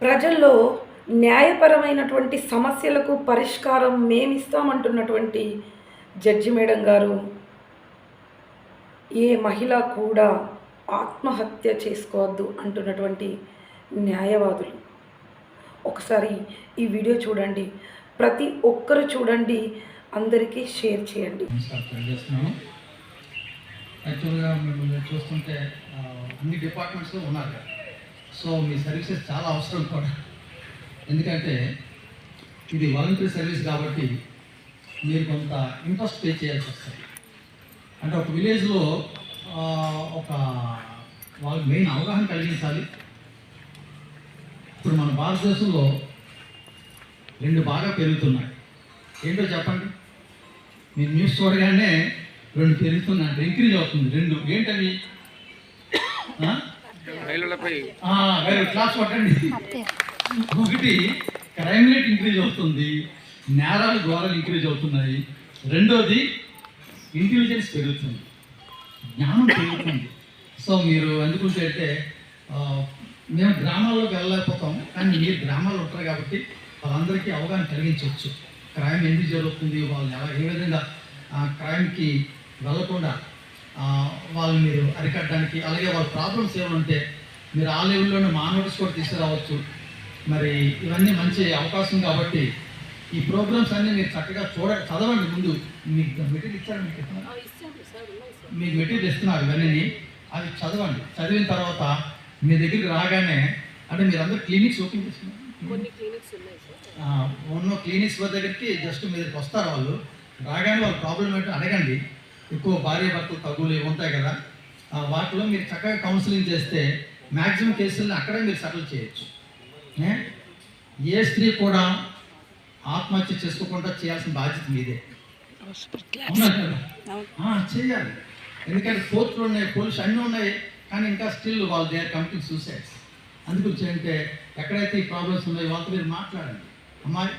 ప్రజల్లో న్యాయపరమైనటువంటి సమస్యలకు పరిష్కారం మేమిస్తామంటున్నటువంటి జడ్జి మేడం గారు ఏ మహిళ కూడా ఆత్మహత్య చేసుకోవద్దు అంటున్నటువంటి న్యాయవాదులు. ఒకసారి ఈ వీడియో చూడండి. ప్రతి ఒక్కరు చూడండి. అందరికీ షేర్ చేయండి. యాక్చువల్గా మేము చూస్తుంటే అన్ని డిపార్ట్మెంట్స్లో ఉన్నారు కదా. సో మీ సర్వీసెస్ చాలా అవసరం కూడా. ఎందుకంటే ఇది వాలంటీర్ సర్వీస్ కాబట్టి మీరు కొంత ఇంట్రెస్ట్ పే చేయాల్సి వస్తుంది. అంటే ఒక విలేజ్లో ఒక వాళ్ళు మెయిన్ అవగాహన కలిగించాలి. ఇప్పుడు మన భారతదేశంలో రెండు బాగా పెరుగుతున్నాయి. ఏంటో చెప్పండి? మీరు న్యూస్ చూడగానే రెండు పెరుగుతున్నాయి. అంటే ఇంక్రీజ్ అవుతుంది. రెండు ఏంటవి? మహిళలపై క్లాస్ కొట్టండి ఒకటి క్రైమ్ రేట్ ఇంక్రీజ్ అవుతుంది నేరాలు ఘోరాలు ఇంక్రీజ్ అవుతున్నాయి. రెండోది ఇంటెలిజెన్స్ పెరుగుతుంది జ్ఞానం పెరుగుతుంది. సో మీరు ఎందుకుంటే అంటే ఆ, మేము గ్రామాల్లోకి వెళ్ళలేకపోతాం కానీ మీరు గ్రామాల్లో ఉంటారు కాబట్టి వాళ్ళందరికీ అవగాహన కలిగించవచ్చు. క్రైమ్ ఎందుకు జరుగుతుంది వాళ్ళు ఎలా ఏ విధంగా ఆ క్రైమ్కి వెళ్ళకుండా ఆ, వాళ్ళని మీరు అరికట్టడానికి అలాగే వాళ్ళ ప్రాబ్లమ్స్ ఏమైనా ఉంటే మీరు ఆ లెవెల్లోనే మా నోటీస్ కూడా తీసుకురావచ్చు. మరి ఇవన్నీ మంచి అవకాశం కాబట్టి ఈ ప్రోగ్రామ్స్ అన్నీ మీరు చక్కగా చూడ చదవండి ముందు. మీకు మెటీరియల్ ఇచ్చారు మీకు? మీకు మెటీరియల్ ఇస్తున్నారు ఇవన్నీ. అవి చదవండి. చదివిన తర్వాత మీ దగ్గరికి రాగానే అంటే మీరు అందరూ క్లినిక్స్ ఓపెన్ చేస్తున్నారు? ఉన్న క్లినిక్స్ దగ్గరికి జస్ట్ మీ దగ్గరికి వస్తారు వాళ్ళు. రాగానే వాళ్ళ ప్రాబ్లం ఏంటో అడగండి. ఎక్కువ భార్య భర్తలు తగులు ఇవి ఉంటాయి కదా. వాటిలో మీరు చక్కగా కౌన్సిలింగ్ చేస్తే మ్యాక్సిమం కేసులను అక్కడే మీరు సెటిల్ చేయొచ్చు. ఏ? స్త్రీ కూడా ఆత్మహత్య చేసుకోకుండా చేయాల్సిన బాధ్యత మీదే. చేయాలి. ఎందుకంటే కోర్టులు ఉన్నాయి పోలీసు అన్నీ ఉన్నాయి కానీ ఇంకా స్టిల్ వాళ్ళు దే ఆర్ కమిటింగ్ సూసైడ్స్. అందుగురించి అంటే ఎక్కడైతే ఈ ప్రాబ్లమ్స్ ఉన్నాయో వాళ్ళతో మీరు మాట్లాడండి. అమ్మాయి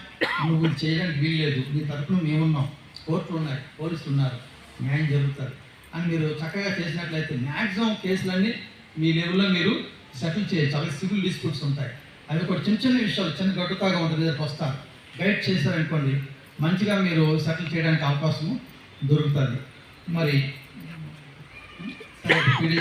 నువ్వు చేయడానికి వీల్లేదు. నీ తరఫున మేమున్నాం. కోర్టులు ఉన్నాయి పోలీసులు ఉన్నారు. న్యాయం జరుగుతుంది అని మీరు చక్కగా చేసినట్లయితే మ్యాక్సిమం కేసులన్నీ మీ లెవెల్లో మీరు సెటిల్ చేయొచ్చు. అలాగే సివిల్ డిస్ప్యూట్స్ ఉంటాయి. అవి ఒక చిన్న చిన్న విషయాలు చిన్న గడ్డుతాగా ఉంటుంది. రేపు వస్తారు గైడ్ చేశారనుకోండి మంచిగా మీరు సెటిల్ చేయడానికి అవకాశం దొరుకుతుంది. మరి కొన్ని పీడీ